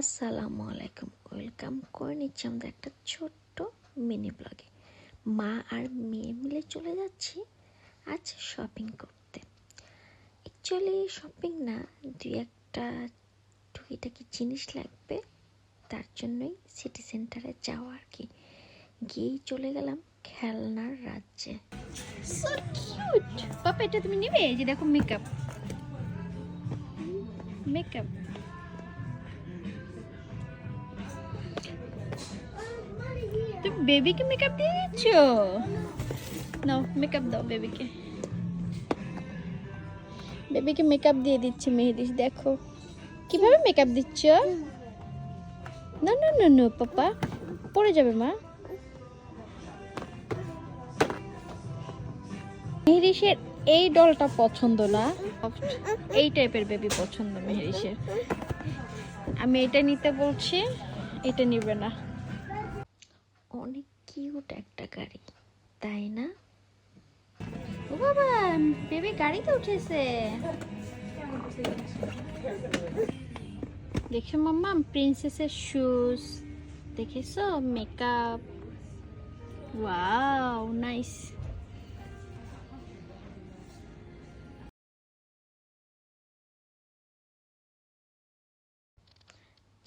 আসসালামু আলাইকুম, ওয়েলকাম। করে নিচ্ছি আমাদের একটা ছোট্ট মিনি ব্লগে মা আর মেয়ে মিলে চলে যাচ্ছি আজ শপিং করতে। অ্যাকচুয়ালি শপিং না, দুই একটা টুকিটাকি জিনিস লাগবে, তার জন্যই সিটি সেন্টারে যাওয়া আর কি। গিয়েই চলে গেলাম খেলনার রাজ্যে। পাপা, এটা তুমি নেবে? যে দেখো মেকআপ মেকআপ বেবিকে মেকআপ দিয়ে দিচ্ছ? নাও মেকআপ দাও বেবিকে। বেবিকে মেকআপ দিয়ে দিচ্ছে মেহেদিস দেখো। কীভাবে মেকআপ দিচ্ছ? না না না না, পাপা, পড়ে যাবে মা। মেহরিসের এই ডলটা পছন্দ না। এই টাইপের বেবি পছন্দ মেহরিসের আমি এটা নিতে বলছি, এটা নিবে না। কিউট একটা গাড়ি, তাই না? ও বাবা, বেবি গাড়িতে উঠেছে। দেখছ মাম্মা প্রিন্সেসের শুজ দেখেছ? মেকআপ ওয়াও নাইস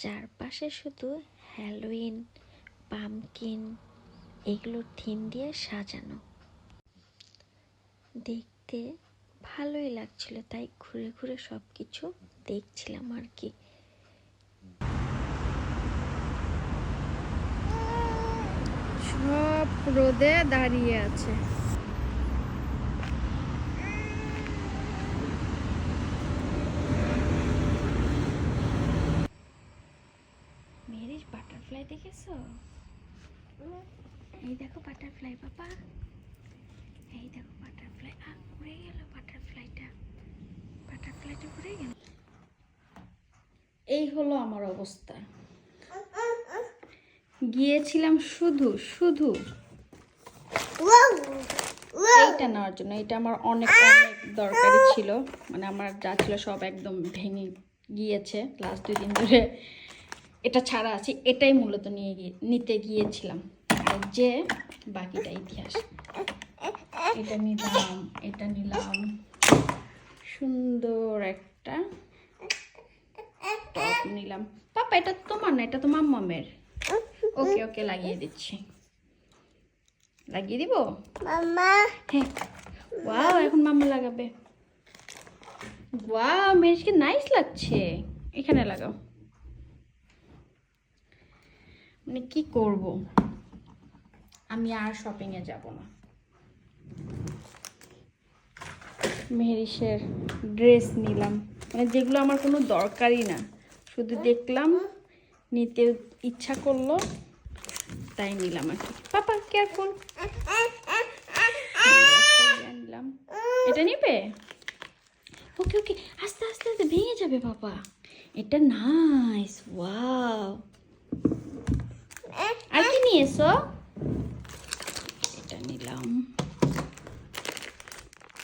চারপাশে শুধু হ্যালোইন পামকিন এগুলোর থিম দিয়ে সাজানো। দেখতে ভালোই লাগছিল তাই ঘুরে ঘুরে সব কিছু দেখছিলাম আর কি। সব রোদে দাঁড়িয়ে আছে। মেরিস বাটারফ্লাই দেখেছ? এই দেখো বাটারফ্লাই বাবা। এই দেখো বাটারফ্লাই আ উড়ে গেল বাটারফ্লাইটা বাটারফ্লাইটা উড়ে গেল। এই হলো আমার অবস্থা। গিয়েছিলাম শুধু শুধু। এইটা নেওয়ার জন্য এটা আমার অনেক অনেক দরকারি ছিল। মানে আমার যা ছিল সব একদম ভেঙে গিয়েছে লাস্ট দুই দিন ধরে। এটা ছাড়া আছে, এটাই মূলত নিয়ে গিয়ে, নিতে গিয়েছিলাম। যে বাকিটা ইতিহাস। এটা নিলাম এটা নিলাম। সুন্দর একটা টপ নিলাম। পাপা এটা তোমার না এটা তো মাম্মামের। ওকে ওকে লাগিয়ে দিচ্ছি। লাগিয়ে দিব? হ্যাঁ। ওয়াও এখন মাম্মা লাগাবে। ওয়াও মেজকে নাইস লাগছে। এখানে লাগাও। মানে কি করব? আমি আর শপিংয়ে যাব না। মেহেরিসের ড্রেস নিলাম। মানে যেগুলো আমার কোনো দরকারই না। শুধু দেখলাম, নিতে ইচ্ছা করল, তাই নিলাম আর কি। পাপা কেয়ারফুল নিলাম। এটা নিবে? ওকে ওকে আস্তে আস্তে আস্তে, ভেঙে যাবে বাবা এটা নাইস ওয়াও আর কি নিয়ে এসো এটা নিলাম।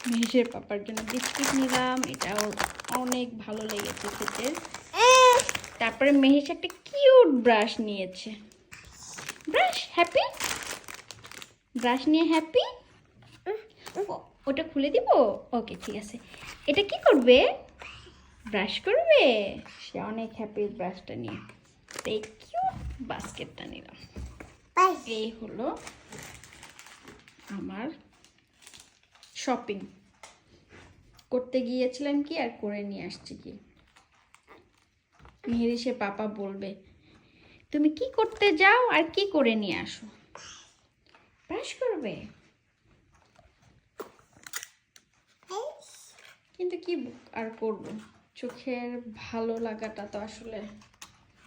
মেহেশের পাপার জন্য বিস্কিট নিলাম। এটাও অনেক ভালো লেগেছে খেতে। তারপরে মেহেশ একটা কিউট ব্রাশ নিয়েছে। Brush happy? ব্রাশ নিয়ে হ্যাপি? ওটা খুলে দিব? ওকে ঠিক আছে। এটা কি করবে? ব্রাশ করবে? সে অনেক হ্যাপি ব্রাশটা নিয়ে। এই কিউট বাস্কেটটা নিলাম। এই হলো আমার শপিং করতে গিয়েছিলাম কি আর করে নিয়ে আসছি কি? মেহেরিসে পাপা বলবে, তুমি কি করতে যাও আর কি করে নিয়ে আসো? ব্রাশ করবে। কিন্তু কি আর করব? চোখের ভালো লাগাটা তো আসলে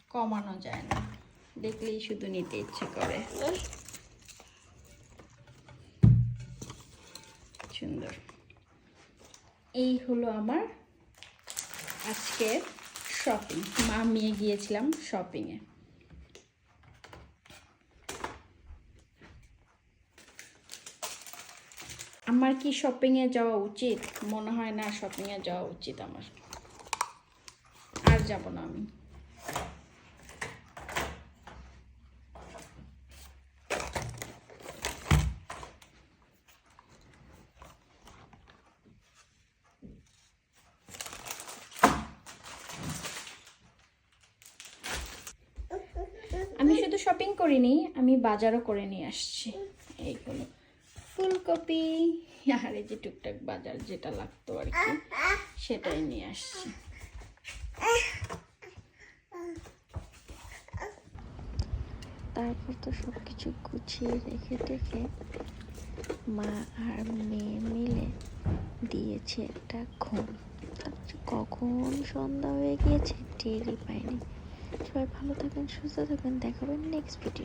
কমানো যায় না। দেখলেই শুধু নিতে ইচ্ছে করে। সুন্দর। এই হলো আমার আজকের শপিং মা নিয়ে গিয়েছিলাম শপিংয়ে আমার কি শপিংয়ে যাওয়া উচিত? মনে হয় না শপিংয়ে যাওয়া উচিত আমার। আর যাব না আমি। শপিং করিনি, আমি বাজারও করে নিয়ে আসছি। এইগুলো। ফুলকপি, আর এই যে টুকটাক বাজার যেটা লাগতো আর কি, সেটাই নিয়ে আসছি। তারপর তো সব কিছু গুছিয়ে রেখে টেখে মা আর মেয়ে মিলে দিয়েছে একটা ঘুম। তারপরে কখন সন্ধ্যা হয়ে গিয়েছে? টেরই পাইনি। সবাই ভালো থাকেন সুস্থ থাকেন দেখাবেন নেক্সট ভিডিও